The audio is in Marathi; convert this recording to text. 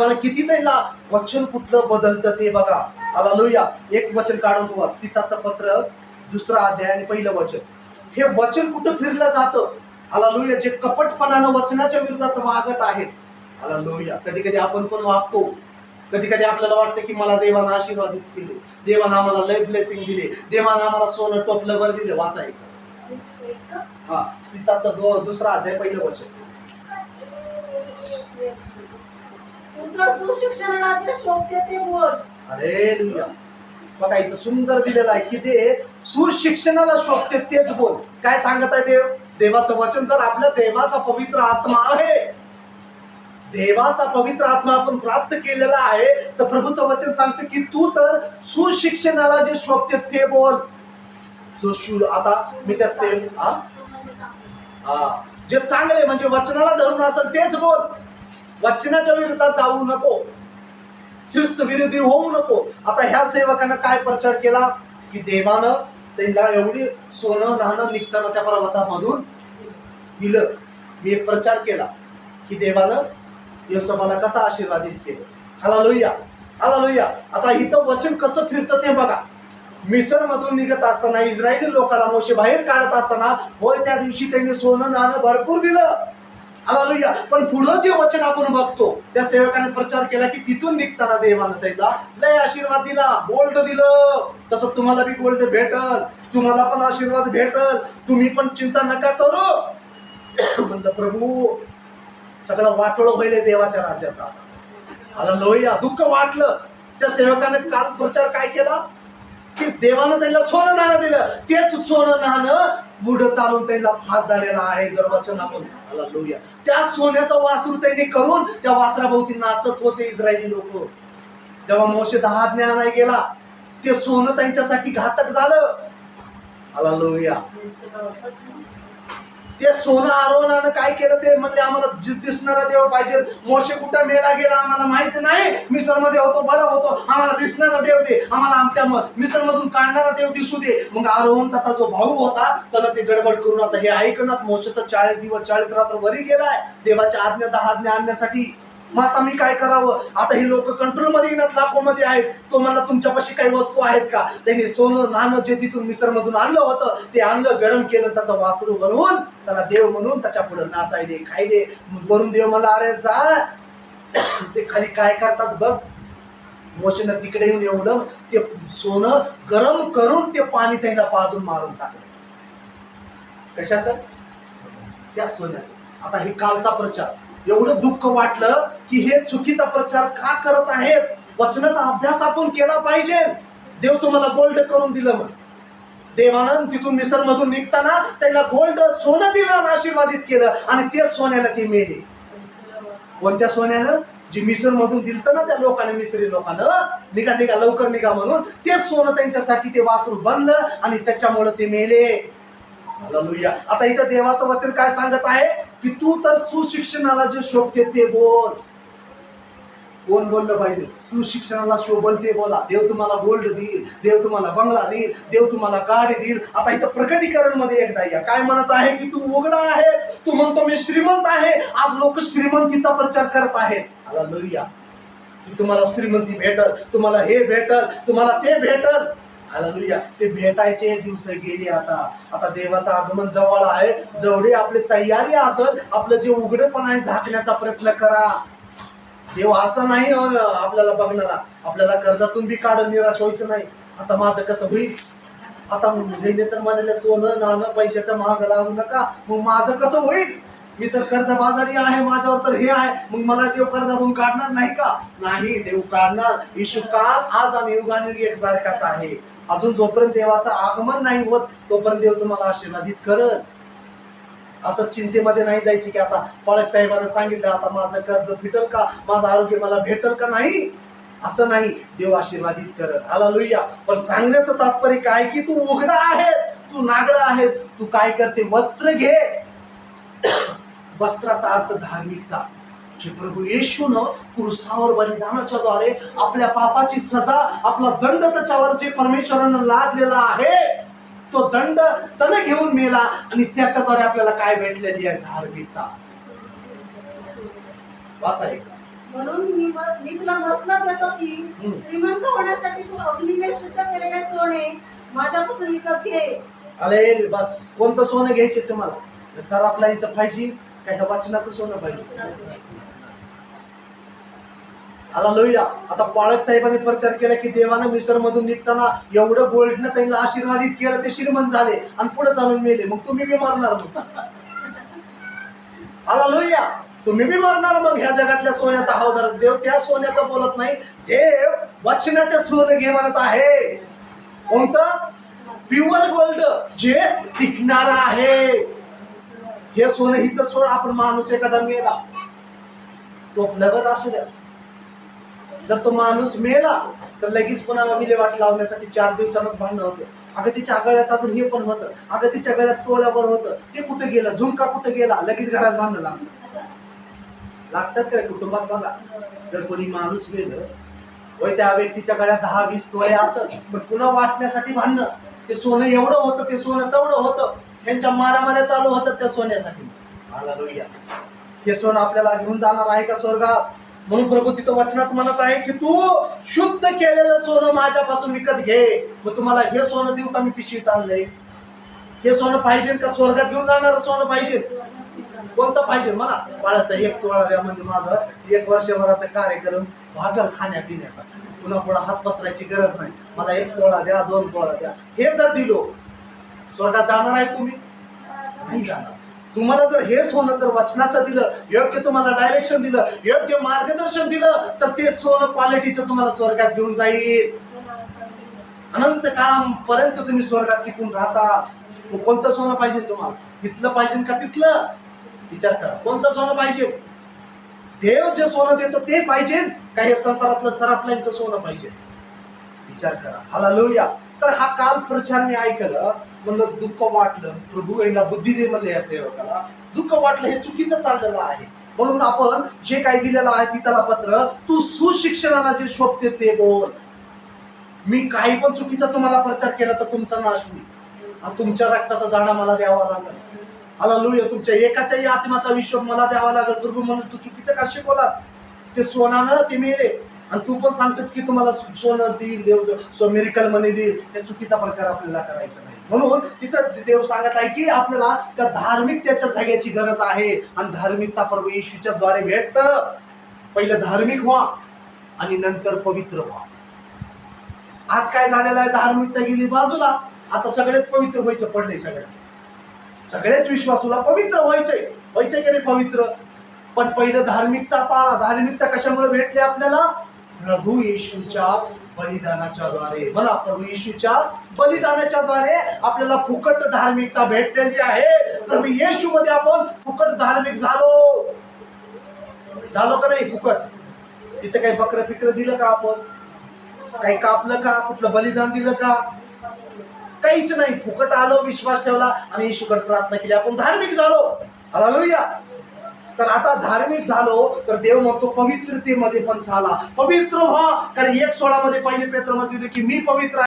मला किती त्याला वचन कुठलं बदलतं ते बघा. आला लोया एक वचन काढून तुम्हाला तिथाचं पत्र दुसरा अध्याय आणि पहिलं वचन. हे वचन कुठं फिरलं जातं? आला लोया जे कपटपणानं वचनाच्या विरोधात वागत आहेत. आला लोया कधी कधी आपण पण वागतो. कधी कधी आपल्याला वाटतं की मला देवानं आशीर्वादित केले. देवानं आम्हाला लय ब्लेसिंग दिले. देवानं आम्हाला सोनं टोपलं वर दिले. वाचायचं हा. तिताचं दो दुसरा अध्याय पहिलं वचन. पुत्र सुशिक्षणाचे शोभते ते अरे बघा इथं सुंदर दिलेलं आहे की ते सुशिक्षणाला शोभते तेच बोल. काय सांगत आहे देव? देवाचं वचन जर आपल्या देवाचा पवित्र आत्मा आहे देवाचा पवित्र आत्मा आपण प्राप्त केलेला आहे तर प्रभूचं वचन सांगतं की तू तर सुशिक्षणाला जे शोभते ते बोल. जो शूर आता मी त्या सेम हा. जे चांगले म्हणजे वचनाला धरून असेल तेच बोल. वचनाच्या विरोधात जाऊ नको. ख्रिस्त विरोधी होऊ नको. आता ह्या सेवकानं काय प्रचार केला? की देवानं त्यांना एवढी सोनं नाणं निघताना त्या प्रवासामधून दिलं. मी एक प्रचार केला की देवानं योसोबाला कसा आशीर्वादित केलं हाला लोहिया हाला लोहिया आता इथं वचन कसं फिरतं ते बघा. मिसरमधून निघत असताना इस्रायली लोकांना मोशे बाहेर काढत असताना होय त्या दिवशी त्यांनी सोनं नाणं भरपूर दिलं. हालेलुया पण पुढं जे वचन आपण बघतो त्या सेवकाने प्रचार केला की तिथून निघताना देवानं त्याला लय आशीर्वाद दिला. गोल्ड दिलं. तसं तुम्हाला बी गोल्ड भेटल. तुम्हाला पण आशीर्वाद भेटल. तुम्ही पण चिंता नका करू. म्हणलं प्रभू सगळं वाटोळ होईल देवाच्या राज्याचा आला लोहिया दुःख वाटलं. त्या सेवकाने काल प्रचार काय केला? की देवानं त्यांना सोनं नाणं दिलं. तेच सोनं नाणं पुढं चालून त्यांना फास झालेला आहे जर वचन आपण आला लोहिया त्या सोन्याचा वासरू त्यांनी करून त्या वासराभोवती नाचत होते इस्रायली लोक. जेव्हा मोशे दहा ज्ञान गेला ते सोनं त्यांच्यासाठी घातक झालं. आला लोहिया ते सोनं आरोहणानं काय केलं ते म्हणले आम्हाला दिसणारा देव पाहिजे. मोशे कुठं मेला गेला आम्हाला माहिती नाही. मिसरमध्ये होतो बरं होतो. आम्हाला दिसणारा देव दे. आम्हाला आमच्या मिसरमधून काढणारा देव दिसू दे. मग आरोहण त्याचा जो भाऊ होता त्यानं ते गडबड करून आता हे ऐकणार मोशे तर चाळीस दिवस चाळीस रात्र वरी गेलाय. देवाच्या आज्ञा दहा आज्ञा आणण्यासाठी मग आता मी काय करावं? आता हे लोक कंट्रोलमध्ये येणार लाखोमध्ये आहेत. तो म्हणला तुमच्यापाशी काही वस्तू आहेत का? त्यांनी सोनं नाणं जे तिथून मिसर मधून आणलं होतं ते आणलं गरम केलं त्याचा वासरू बनवून त्याला देव म्हणून त्याच्या पुढे नाचायले खायले. वरून देव मला अरे जा. ते खाली काय करतात बघ? मोशन तिकडे येऊन एवढं ते सोनं गरम करून ते पाणी त्यांना पाजून मारून टाकलं. कशाचं? त्या सोन्याचं. आता हे कालचा प्रचार. एवढं दुःख वाटलं की हे चुकीचा प्रचार का करत आहेत? वचनाचा अभ्यास आपण केला पाहिजे. देव तुम्हाला गोल्ड करून दिलं मग देवानं तिथून मिसर मधून निघताना त्यांना गोल्ड सोनं दिलं आणि आशीर्वादित केलं आणि तेच सोन्यानं ते मेले. कोणत्या सोन्यानं? जी मिसर मधून दिलतं ना त्या लोकांना मिसरी लोकांना निघा निघा लवकर निघा म्हणून तेच सोनं त्यांच्यासाठी ते वासरू बनलं आणि त्याच्यामुळे ते मेले. आता इथं देवाचं वचन काय सांगत आहे? की तू तर सुशिक्षणाला जे शोभते ते बोल. कोण बोललं पाहिजे? सुशिक्षणाला शोभल ते बोला. देव तुम्हाला गोल्ड देईल देव तुम्हाला बंगला देईल देव तुम्हाला गाडी देईल. आता इथं प्रकटीकरणमध्ये एकदा या. काय म्हणत आहे की तू उघडा आहेस? तू म्हणतो मी श्रीमंत आहे. आज लोक श्रीमंतीचा प्रचार करत आहेत. हालेलुया. तुम्हाला श्रीमंती भेटल तुम्हाला हे भेटल तुम्हाला ते भेटल. हालेलुया. ते भेटायचे दिवस गेले आता. आता देवाचं आगमन जवळ आहे. जेवढी आपली तयारी असेल आपलं जे उघडेपण आहे झाकण्याचा प्रयत्न करा. देव असा नाही आपल्याला बघणारा. आपल्याला कर्जातून बी काढून निराश व्हायचं नाही. आता माझं कसं होईल? आता मुलीने तर म्हणाले सोनं नाणं पैशाचं महाग लागू नका. मग माझं कसं होईल? मी तर कर्ज बाजारी आहे माझ्यावर तर हे आहे. मग मला देव कर्जातून काढणार नाही का? नाही देव काढणार. येशू काल आज आणि युगाने एक सारखाच आहे. अजून जोपर्यंत देवाचं आगमन नाही होत तोपर्यंत देव तुम्हाला आशीर्वादित करत असं चिंतेमध्ये नाही जायचं की आता पाळक साहेबांना सांगितलं आता माझं कर्ज फिटल का? माझं आरोग्य मला भेटल का नाही? असं नाही. देव आशीर्वादित करत आला लोहिया पण सांगण्याचं तात्पर्य काय की तू उघडा आहेस तू नागडा आहेस तू काय करते? वस्त्र घे. वस्त्राचा अर्थ धार्मिकता. जे प्रभू येशून क्रुसावर बलिदानाच्या द्वारे आपल्या पापाची सजा आपला दंड त्याच्यावर जे परमेश्वरानं लादलेला आहे तो दंड त्याने घेऊन मेला आणि त्याच्याद्वारे आपल्याला काय भेटलेली आहे? धार्मिकता. वाचा एक म्हणून मी तुला मसलत देतो की. श्रीमंत होण्यासाठी तू अग्नीने शुद्ध केलेले सोने माझ्यापासून विकत घे. अरे बस. कोणतं सोनं घ्यायचे तुम्हाला? सराफ लाईनचं पाहिजे. काय वाचनाचं सोनं पाहिजे आला लोहिया आता पाळक साहेबांनी प्रचार केला की देवानं मिसर मधून निघताना एवढं बोलणं त्यांना आशीर्वादित केलं ते श्रीमंत झाले आणि पुढे चालून मेले मग तुम्ही बी मारणार मग आला लोहिया तुम्ही बी मारणार मग ह्या जगातल्या सोन्याचा हवदार देव त्या सोन्याचं बोलत नाही देव वचनाचं सोनं घे म्हणत आहे कोणतं प्युअर गोल्ड जे टिकणार आहे हे सोनं हिथं सोड आपण माणूस एखादा मेला. तो लगत असू द्या. जर तो माणूस मेला तर लगेच पुन्हा विल्हेवाट लावण्यासाठी चार दिवसांनाच भांडण होते. अगं तिच्या गळ्यात अजून हे पण होतं. अगं तिच्या गळ्यात तोळ्यावर होतं. ते कुठं गेलं? झुमका कुठं गेला? लगेच घरात भांडण लागलं. लागतात काय कुटुंबात बघा? जर कोणी माणूस गेलं होय त्या व्यक्तीच्या गळ्यात दहा वीस तोळे असत पण पुन्हा वाटण्यासाठी भांडणं. ते सोनं एवढं होतं ते सोनं तेवढं होतं. त्यांच्या मारामाऱ्या चालू होतात त्या सोन्यासाठी. आला हे सोनं आपल्याला घेऊन जाणार आहे का स्वर्गात? म्हणून प्रभू तिथं वचनात म्हणत आहे की तू शुद्ध केलेलं सोनं माझ्यापासून विकत घे. मग तुम्हाला हे सोनं देऊ का मी पिशवीत आणलंय? हे सोनं पाहिजे का स्वर्गात घेऊन जाणार सोनं पाहिजे? कोणतं पाहिजे मला? बाळाचं एक तोळा द्या म्हणजे माझं एक वर्षभराचा कार्यक्रम भागल खाण्यापिण्याचा पुन्हा पुढे हात पसरायची गरज नाही. मला एक तोळा द्या दोन तोळा द्या. हे जर दिलो स्वर्गात जाणार आहे तुम्ही? नाही जाणार. तुम्हाला जर हे सोनं जर वचनाचं दिलं योग्य तुम्हाला डायरेक्शन दिलं योग्य मार्गदर्शन दिलं तर ते सोनं क्वालिटीचं तुम्हाला स्वर्गात घेऊन जाईल. अनंत काळापर्यंत तुम्ही स्वर्गात टिकून राहता. मग कोणतं सोनं पाहिजे तुम्हाला? तिथलं पाहिजे का तिथलं? विचार करा. कोणतं सोनं पाहिजे? देव जे सोनं देतो ते पाहिजे का संसारातलं सराफल्यांचं सोनं पाहिजे? विचार करा. हालेलुया तर हा काल प्रचार मी ऐकलं म्हणलं दुःख वाटलं प्रभू यांना बुद्धी दे म्हणले या सेवकाला. दुःख वाटलं हे चुकीचं चाललेलं आहे. म्हणून आपण जे काही दिलेलं आहे तिथला पत्र तू सुशिक्षणाला जे शोभते ते बोल. मी काही पण चुकीचा तुम्हाला प्रचार केला तर तुमचा नाश होईल. आणि तुमच्या रक्ताचा जाणा मला द्यावा लागेल. आला लुय तुमच्या एकाच्याही आत्माचा विश्व मला द्यावा लागेल. प्रभू म्हणून तू चुकीचं का शिकवला ते सोनानं ते मेले. आणि तू पण सांगतोस की तुम्हाला सोनं देईल देव सो मेरिकल मनी देईल. त्या चुकीचा प्रचार आपल्याला करायचा नाही. म्हणून तिथं देव सांगत आहे की आपल्याला त्या धार्मिक त्याच्या जाग्याची गरज आहे. आणि धार्मिकता पर्व येशूच्या द्वारे भेटत. पहिलं धार्मिक व्हा आणि नंतर पवित्र व्हा. आज काय झालेलं आहे? धार्मिकता गेली बाजूला. आता सगळेच पवित्र व्हायचं पडले सगळ्या सगळेच विश्वासूला पवित्र व्हायचे व्हायचे की नाही पवित्र? पण पहिलं धार्मिकता पाळा. धार्मिकता कशामुळे भेटली आपल्याला? प्रभू येशूच्या बलिदानाच्या द्वारे. मला प्रभू येशूच्या बलिदानाच्या द्वारे आपल्याला फुकट धार्मिकता भेटलेली आहे. प्रभू येशू मध्ये आपण फुकट धार्मिक झालो. झालो का नाही फुकट? इथं काही बकर फिकर दिलं का आपण? काही कापलं का? कुठलं बलिदान दिलं का? काहीच नाही. फुकट आलो विश्वास ठेवला आणि येशूकडे प्रार्थना केली. आपण धार्मिक झालो. हालेलुया. तर आता धार्मिक झालो तर देव म्हणतो पवित्रतेमध्ये पण झाला. पवित्र व्हा कारण एक सोळामध्ये पहिले पेत्रमध्ये दिलं की मी पवित्र